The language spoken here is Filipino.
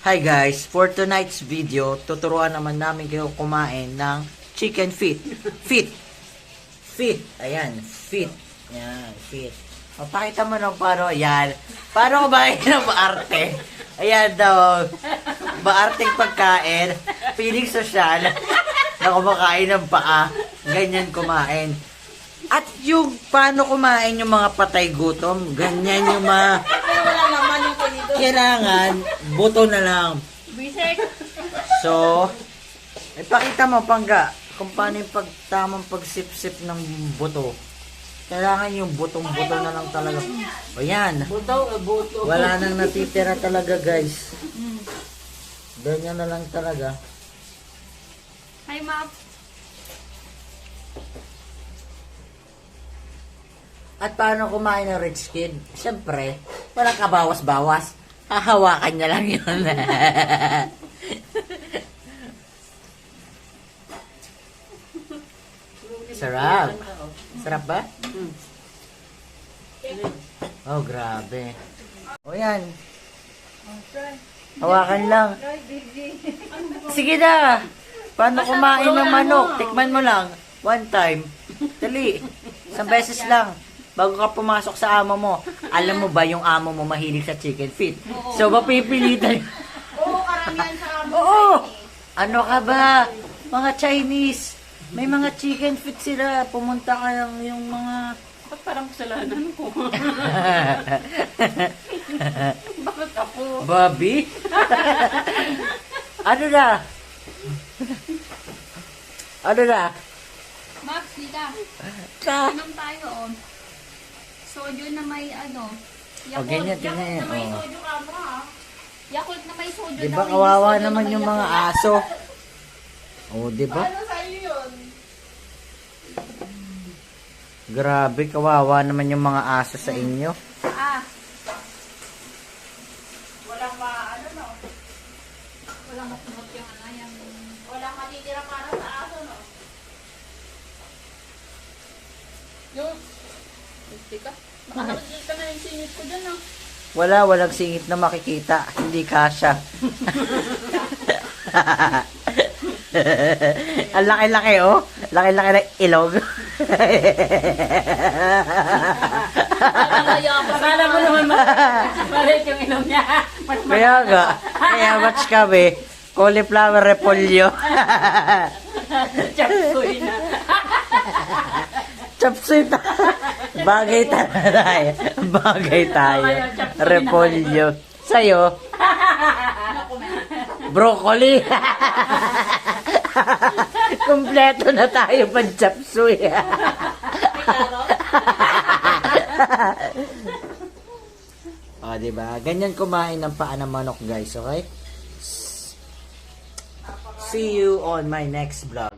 Hi guys, for tonight's video, tuturuan naman namin kayo kumain ng chicken feet. Feet. Feet. Ayan, feet. Ayan, feet. O, pakita mo ng paano, ayan. Paano kumain ng maarte? Ayan daw. Maarteng pagkain. Feeling social. Na kumakain ng paa. Ganyan kumain. At yung paano kumain yung mga patay gutom, ganyan yung mga Pero wala naman yung pinito. Kailangan, buto na lang. Bisek. So, ipakita mo, Pangga, kung paano yung pag, tamang pagsip-sip ng buto. Kailangan yung butong-buto na lang talaga. O yan, Buto, buto. wala nang natitira talaga, guys. Ganyan na lang talaga. Hi, Map. At paano kumain ng rich kid? Siyempre, walang kabawas-bawas. Hahawakan niya lang yun. Sarap. Sarap ba? Oh, grabe. O yan. Hawakan lang. Sige na. Paano kumain ng manok? Tikman mo lang. One time. Dali. Isang beses lang. Bago ka pumasok sa amo mo. Alam mo ba yung amo mo mahilig sa chicken feet? So, mapipilitan. Oo, karamihan sa amo. Oo! Ano ka ba? Mga Chinese. May mga chicken feet sila. Pumunta ka lang yung mga... Ba't parang kasalanan ko? Bakit ako? Bobby? ano na? ano na? Maps, dita. Ka. Inom tayo, oh. Soju na may ano. O, ganyan, ganyan. na may Oh. soju ka mo, ha? Yakult na may soju Di ba hindi kawawa na naman may yung mga Yakult. aso? Oh, di ba? Ano sa'yo yun? Grabe, kawawa naman yung mga aso sa inyo. Ah, Walang ma, ano no? walang makumot yung ano, yung... Walang matitira para sa aso, no? Yung... Teka, makakagil ka na yung singit ko dyan, ah. Wala, walang singit na makikita. Hindi kasha. Ang laki-laki, oh. Laki-laki ng ilog. Akala mo naman maliit yung ilong niya. Kaya nga, kaya watch kami. Cauliflower repolyo. chapsuy na. Chapsuy ta. Bagay tayo. Bagay tayo. Repolyo. Sa'yo? Broccoli. Kompleto na tayo pag chapsuy. o, diba? Ganyan kumain ng paa ng manok, guys. Okay? See you on my next vlog.